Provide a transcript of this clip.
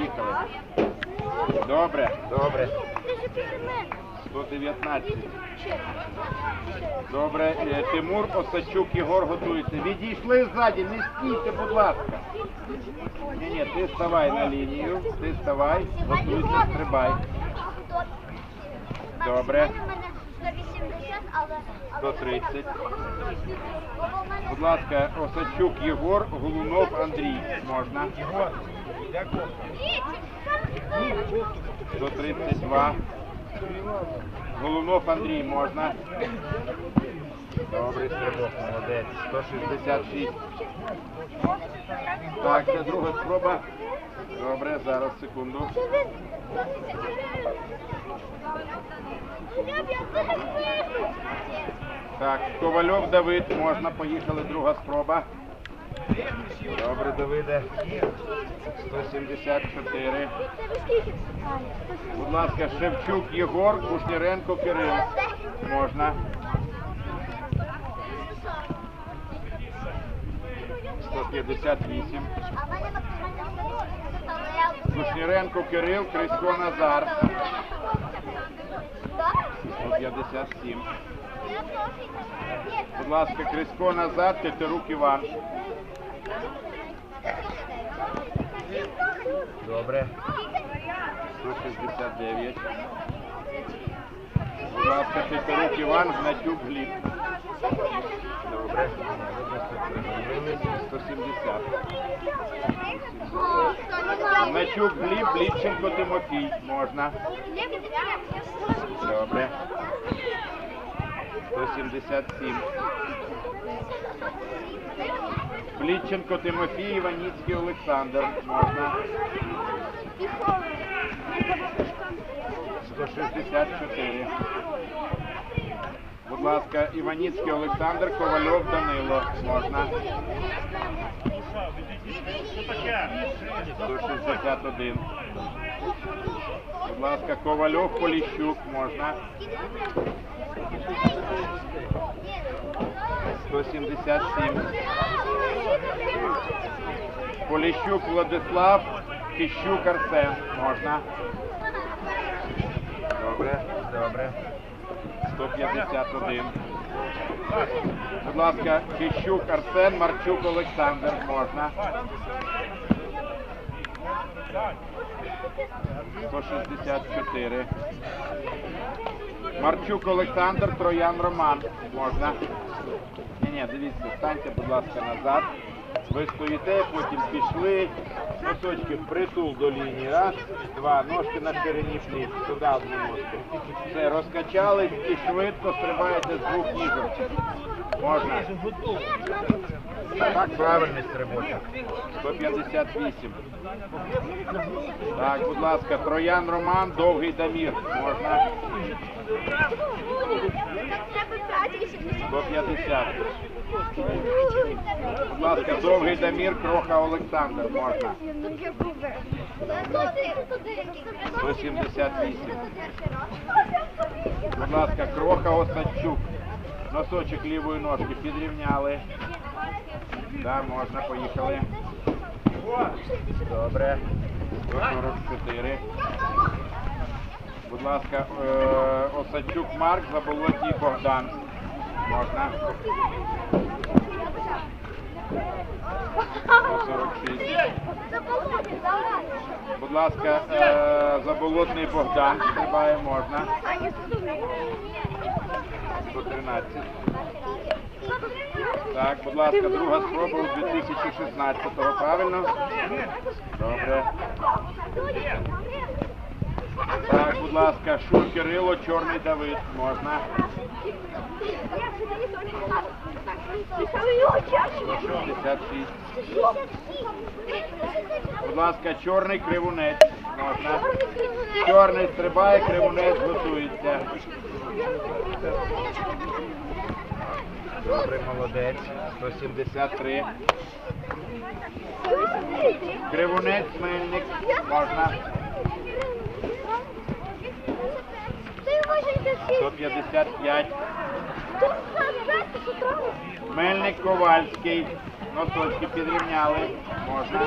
поїхали. Добре, добре. Ти ж після мене. 119. Добре, Е, Тимур Осадчук, Єгор готується. Відійшли ззаді, не стійте, будь ласка. Ні, ні, ти ставай на лінію, ти ставай, готуйся, стрибай. Добре. У мене 180, але... але 130. Бо в мене Будь ласка, Осадчук Єгор, Голунов Андрій. Можна. 132. Голунов Андрій можна. Добрий стрибок, молодець. 166. Так, це друга спроба. Добре, зараз секунду. Так, Ковальов Давид, можна, поїхали, друга спроба. Добре, Давиде. 174. Будь ласка, Шевчук Єгор, Кушніренко Кирил. Можна. 158. А в мене максимальна 180, але я... Кушніренко Кирил, Крисько Назар. Так? 157. Будь ласка, Крисько назад, Тетерук Іван. Добре. 169. Будь ласка, Тетерук Іван, Гнатюк Гліб. Добре. 170. Гнатюк Гліб, Ліпченко Тимофій. Можна. Добре. 177. Плітченко Тимофій, Іваніцький Олександр. Можна. 164. Будь ласка, Іваніцький Олександр, Ковальов Данило. Можна. 161. Будь ласка, Ковальов, Поліщук. Можна. 177. Поліщук Владислав, Кищук Арсен. Можна. Добре, добре. 151. Будь ласка, Кищук Арсен, Марчук Олександр. Можна. 164. Марчук Олександр, Троян Роман. Можна. Ні, дивіться, станьте, будь ласка, назад. Ви стоїте, потім пішли. Носочки притул до лінії. Раз, два, ножки на ширині пліт. Туди одну ножку. Все, розкачались і швидко стрибаєте з двох ніжок. Можна. Так, правильний стрибочок. 158. Так, будь ласка, Троян Роман, довгий Дамір. Можна. 150. Будь ласка, довгий Дамір, Кроха Олександр. Можна. 178. Будь ласка, Кроха Осадчук. Носочок лівої ножки підрівняли. Так, можна, поїхали. Добре. 144. Будь ласка, е, Осадчук Марк, Заболотній Богдан. Можна. 146. Будь ласка, е, Заболотний Богдан. Стрибає, можна. 113. Так, будь ласка, друга спроба у 2016-го, правильно? Добре. Так, будь ласка, Шур Кирило, Чорний Давид. Можна. 166. Будь ласка, чорний кривунець. Можна. Чорний стрибає, кривунець готується. Добре, молодець. 173. Кривунець, мельник. Можна. 155. Мельник Ковальський. Носочки підрівняли. Можна.